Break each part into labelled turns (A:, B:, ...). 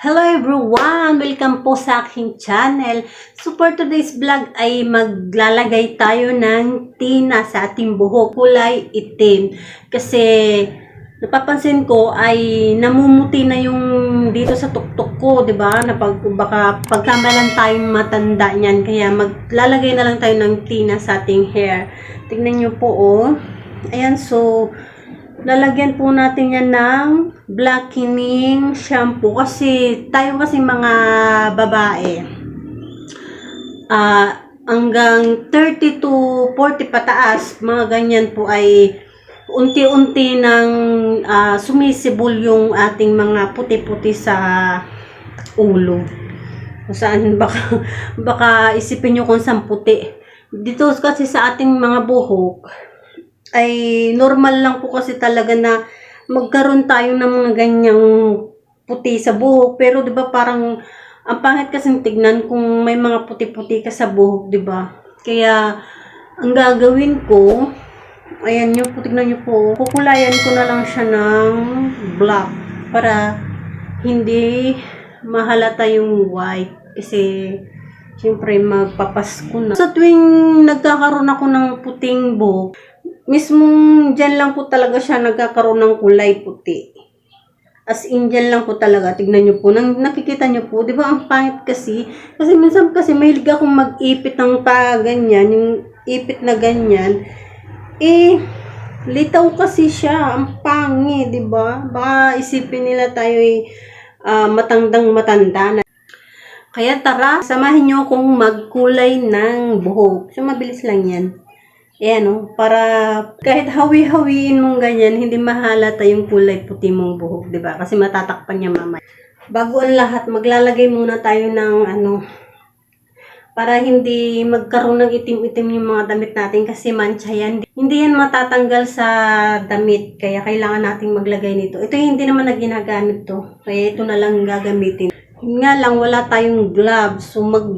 A: Hello everyone! Welcome po sa aking channel. So for today's vlog ay maglalagay tayo ng tina sa ating buhok. Kulay itim. Kasi napapansin ko ay namumuti na yung dito sa tuktok ko, 'di ba? Na pag baka pagkamalan tayong matanda niyan kaya maglalagay na lang tayo ng tina sa ating hair. Tingnan niyo po oh. Ayan so lalagyan po natin yan ng blackening shampoo kasi tayo kasi mga babae ah hanggang 30 to 40 pataas mga ganyan po ay unti-unti nang ah, sumisibol yung ating mga puti-puti sa ulo. Saan baka, baka isipin nyo kung saan puti. Dito kasi sa ating mga buhok ay normal lang po kasi talaga na magkaroon tayo ng mga ganyang puti sa buhok. Pero 'di ba parang ang pangit kasing tignan kung may mga puti-puti ka sa buhok, 'di ba? Kaya ang gagawin ko, ayan yung tignan niyo po, kukulayan ko na lang siya ng black para hindi mahalata yung white kasi Siyempre, magpapasko na. Sa tuwing nagkakaroon ako ng puting buhok, mismong dyan lang po talaga siya nagkakaroon ng kulay puti. As in, dyan lang po talaga. Tignan nyo po. Nang, nakikita nyo po, di ba ang pangit kasi? Kasi minsan kasi mahilig akong mag-ipit ng pa yung ipit na ganyan. Eh, litaw kasi siya. Ang pangit, di ba? Baka isipin nila tayo ay matandang matanda na. Kaya tara, samahin nyo akong magkulay ng buhok. So, mabilis lang yan. Ayan o, para kahit hawi-hawiin mong ganyan, hindi mahalata yung kulay puti mong buhok, di ba? Kasi matatakpan niya mamaya. Bago ang lahat, maglalagay muna tayo ng ano, para hindi magkaroon ng itim-itim yung mga damit natin kasi mancha yan. Hindi yan matatanggal sa damit, kaya kailangan nating maglagay nito. Ito hindi naman na ginagamit to, kaya ito na lang gagamitin. Yun nga lang, wala tayong gloves. So, mag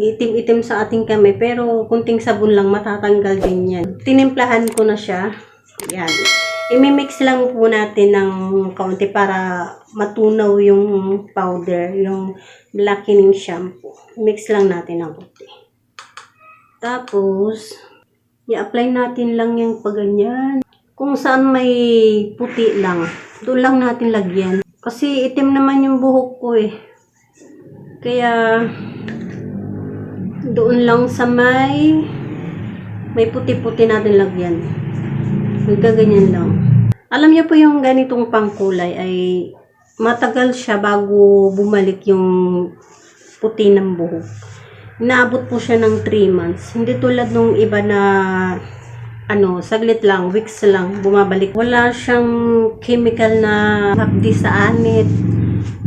A: itim-itim sa ating kamay. Pero, kunting sabon lang, matatanggal din yan. Tinimplahan ko na siya. Yan. Imimix lang po natin ng kaunti para matunaw yung powder, yung blackening shampoo. Mix lang natin ng konti. Tapos, i-apply natin lang yung paganyan. Kung saan may puti lang, doon lang natin lagyan. Kasi itim naman yung buhok ko eh. Kaya, doon lang sa may may puti-puti natin lagyan. Magkaganyan lang. Alam niyo po yung ganitong pangkulay ay matagal siya bago bumalik yung puti ng buhok. Inaabot po siya ng 3 months. Hindi tulad nung iba na ano, saglit lang, weeks lang, bumabalik. Wala siyang chemical na hapdi sa anit.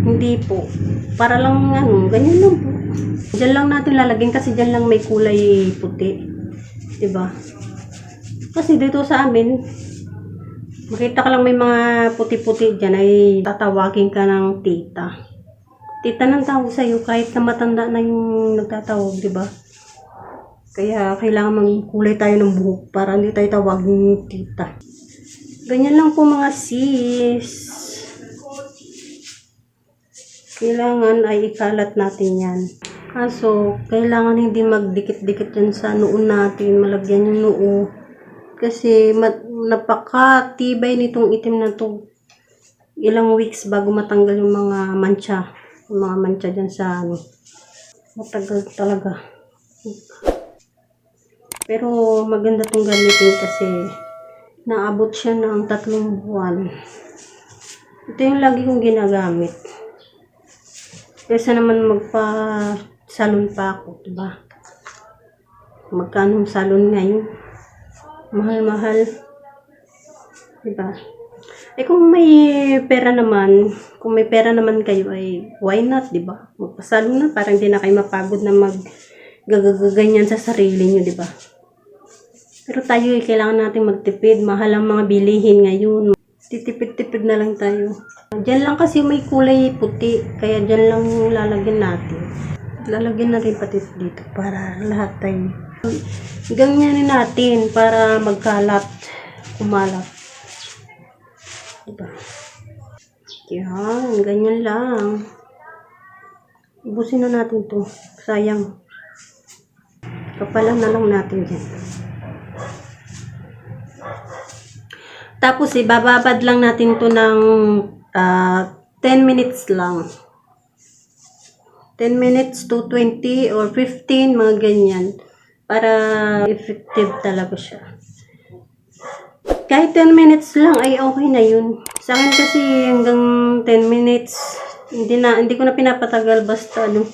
A: Hindi po. Para lang ano, ganyan lang po. Diyan lang natin lalagyan kasi diyan lang may kulay puti. 'Di ba? Kasi dito sa amin, makita ka lang may mga puti-puti diyan ay tatawagin ka ng tita. Tita ng tawag sa'yo kahit na matanda na yung nagtatawag, di ba? Kaya kailangan magkulay tayo ng buhok para hindi tayo tawagin tita. Ganyan lang po mga sis. Kailangan ay ikalat natin yan. Kaso, kailangan hindi magdikit-dikit yan sa noon natin, malagyan yung noo. Kasi napakatibay nitong itim na to. Ilang weeks bago matanggal yung mga mancha. Yung mga mancha dyan sa ano. Matagal talaga. Pero maganda tong gamitin kasi naabot siya ng tatlong buwan. Ito yung lagi kong ginagamit. Kaysa naman magpa-salon pa ako, diba? Magkano salon ngayon? Mahal-mahal. Diba? Eh kung may pera naman, kung may pera naman kayo ay why not, diba? Magpasalon na para hindi na kayo mapagod na mag gagaganyan sa sarili nyo, diba? Pero tayo eh, kailangan natin magtipid. Mahal ang mga bilihin ngayon. Titipid-tipid na lang tayo. Diyan lang kasi may kulay puti. Kaya diyan lang lalagyan natin. Lalagyan natin pati dito para lahat tayo. Ganyanin natin para magkalat. Kumalat. Diba? Yan, ganyan lang. Ubusin na natin to. Sayang. Kapalan na lang natin dyan. Tapos, ibababad lang natin to ng ah, 10 minutes lang. 10 minutes to 20 or 15, mga ganyan. Para effective talaga siya. Kahit 10 minutes lang ay okay na yun. Sa akin kasi hanggang 10 minutes, hindi na hindi ko na pinapatagal basta ano.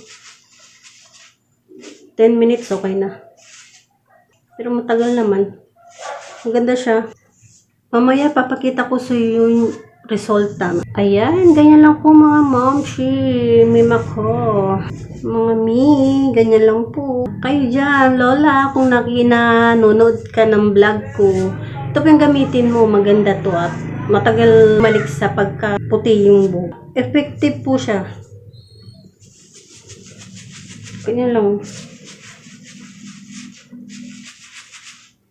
A: 10 minutes okay na. Pero matagal naman. Maganda siya. Mamaya papakita ko sa iyo yung resulta. Ayan, ganyan lang po mga momshi, mima ko. Mga mi, ganyan lang po. Kayo dyan, lola, kung nakinanonood ka ng vlog ko, ito yung gamitin mo, maganda to at matagal malik sa pagkaputi yung buhok. Effective po siya. Ganyan lang.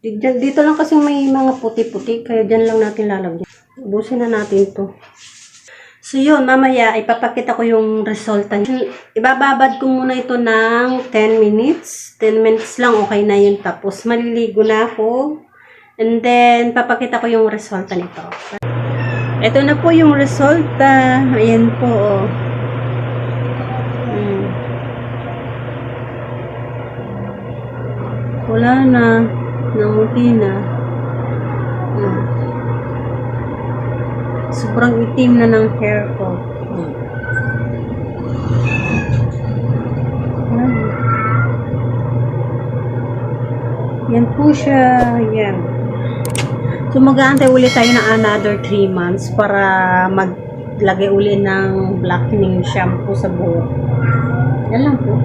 A: Dito, dito lang kasi may mga puti-puti, kaya dyan lang natin lalagyan. Ubusin na natin to. So yun, mamaya ipapakita ko yung resulta. Ibababad ko muna ito ng 10 minutes. 10 minutes lang, okay na yun. Tapos maliligo na ako. And then, papakita ko yung resulta nito. Ito na po yung resulta. Ayan po. oh. Hmm. Wala na. Namuti na. Hmm. Sobrang itim na ng hair ko. Hmm. Ayan. Yan po siya. Yan. So, mag-aantay ulit tayo ng another 3 months para maglagay uli ng blackening shampoo sa buhok. Yan lang po.